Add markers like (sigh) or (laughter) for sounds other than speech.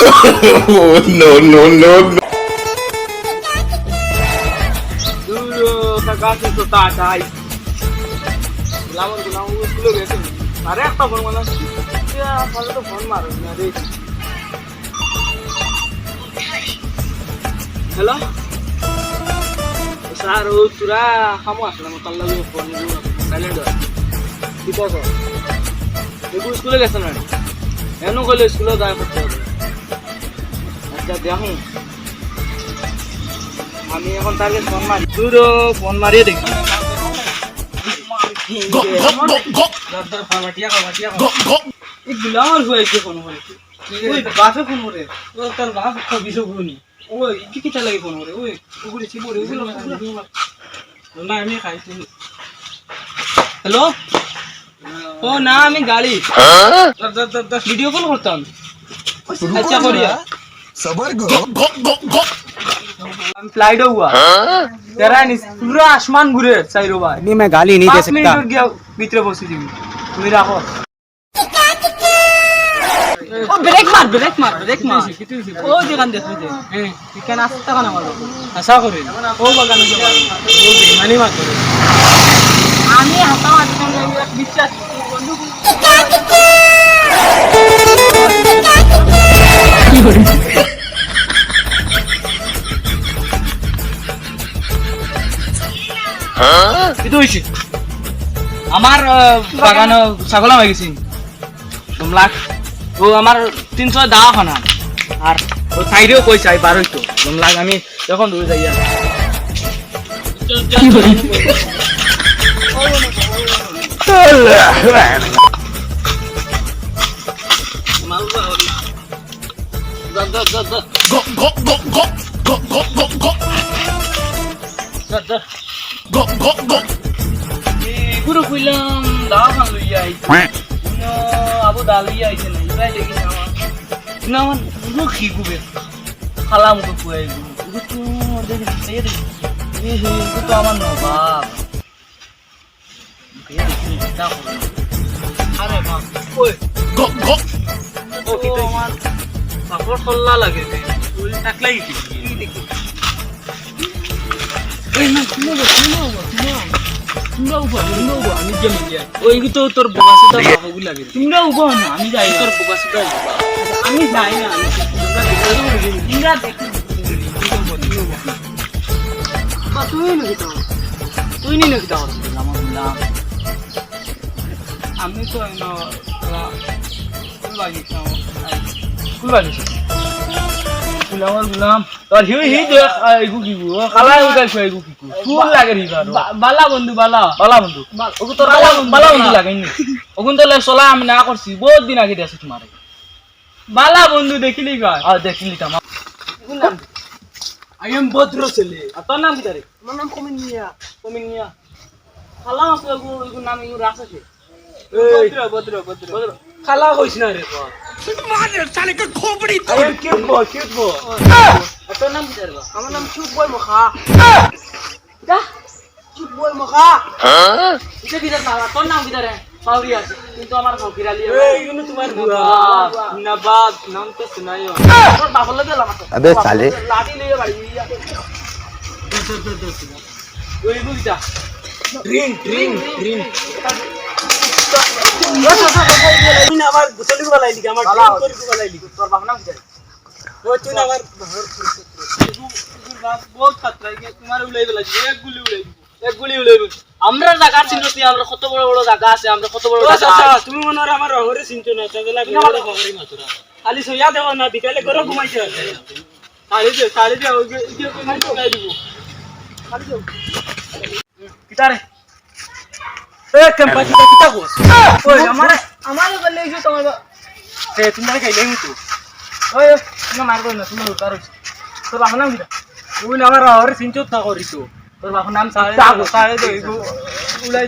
(laughs) no, no, no, no. আরে একটা phone ফোনে তো ফোন মারো না রে হ্যালো স্যার ও তোরা খামো আসলে আমার তার ফোন সাইলেন্ট কি কস স্কুলে গেছে না এন গেলে স্কুলে দায় করতে হবে আচ্ছা দেখুন আমি এখন তাকে ফোন মারি। তুই ফোন মারিয়ে দেখি। গুলামার হয়েছে ফোন করে। ওই বাসে ফোন করে। ও তার বাস কিছু শুনি ওই কি কিটা ফোন করে? ওই উগুলো না আমি খাইছি হ্যালো ও না আমি গাড়ি। ভিডিও কল করতাম। আচ্ছা করিয়া। सबर करो हम फ्लाइट हुआ तेरा नहीं पूरा आसमान घूरे साइरो भाई नहीं मैं गाली नहीं दे पाँच मिनट सकता रुक गया भीतर बसी थी তুমি রাখো ও ব্রেক মার ব্রেক মার ব্রেক মার ও যেখান দেখো যে এখানে আসতে কেন আমার আশা করি ও বাগানে যাবো ও বেমানি মার করে আমি হাতা মারতাম না বিশ্বাস বন্ধু কিন্তু হয়েছে। আমার বাগান ছাগল হয়ে গেছি। লাখ ও আমার তিনশো দাওয়া খানা। আর ও সাইডেও পয়সা বার হইতো। লাখ আমি যখন দূরে যাই আর যা, যা, যা, যা। যা, পুরো কইলাম খান লইয়া আইছি। না, আবু দালিয়া আইছে না ইবাই দেখি না আমার। না আমার পুরো খিগুবে খালা মুখে খুয়াই গুলো। তো দেখি সেই দেখি। এ হে এগুলো তো আমার নবাব। আরে বাপ ওই। ও কিন্তু আমার বাপর সল্লা লাগে রে। ওই টাকলাই কি দেখি? আমি যাই তোর বোকা সুদা আমি যাই না তুই নাকি তাও তুই নি নাকি তাও আমি তো না ফুল বাগিয়েছি ফুল গুলাম তোৰ হিউ হি দেখ কি গু কালাই উঠাইছো এইগু কি গু ফুল লাগে নি বাৰু বালা বন্ধু বালা। বালা বন্ধু। ওগু তোর বালা বালা বন্ধু লাগে নি? ওগুন তো চলা আমি না করছি বহুত দিন আগে দিয়েছি তোমার বালা বন্ধু দেখিলি দেখিলি তাম আই এম ভদ্র ছেলে। আর তোর নাম কি তারে আমার নাম কমিনিয়া কমিনিয়া খালা আছে ওগু ওগু নাম ইউ রাস আছে। ভদ্র ভদ্র ভদ্র ভদ্র খালা কইছ না রে মারের নাম কি ধরবা নাম কিউট বয় মুখা যা কিউট বয় মুখা হ্যাঁ নাম কি ধরে কিন্তু আমার ফকিরা লিয়ে এই গুলো নাম তো শুনাইও লাগে লামা আবে সালে লাডি লিয়ে বাড়ি ওই ড্রিঙ্ক ড্রিঙ্ক ড্রিঙ্ক আমার আমরা জায়গা চিনো তুই আমরা কত বড় বড় জায়গা আছে আমরা কত বড় জায়গা তুমি মনে হয় আমার হরে চিনছো না তাহলে বড় খবরই মাত্রা খালি সইয়া দেব না বিকালে করে ঘুমাইছে শাড়ি দে শাড়ি দে ওই যে তুমি গাই দিব কিতারে এ কেম্পা কিতা কিতা গোস ওই আমার আমার গলে ইজু তোমার তে তুমি খাইলে মুতু ওই তুমি মারবো না তুমি উতার তোর বাবার নাম কিটা তুই না আমার হরে চিনছো না করিছো তোর নাম সাড়ে দে উলাই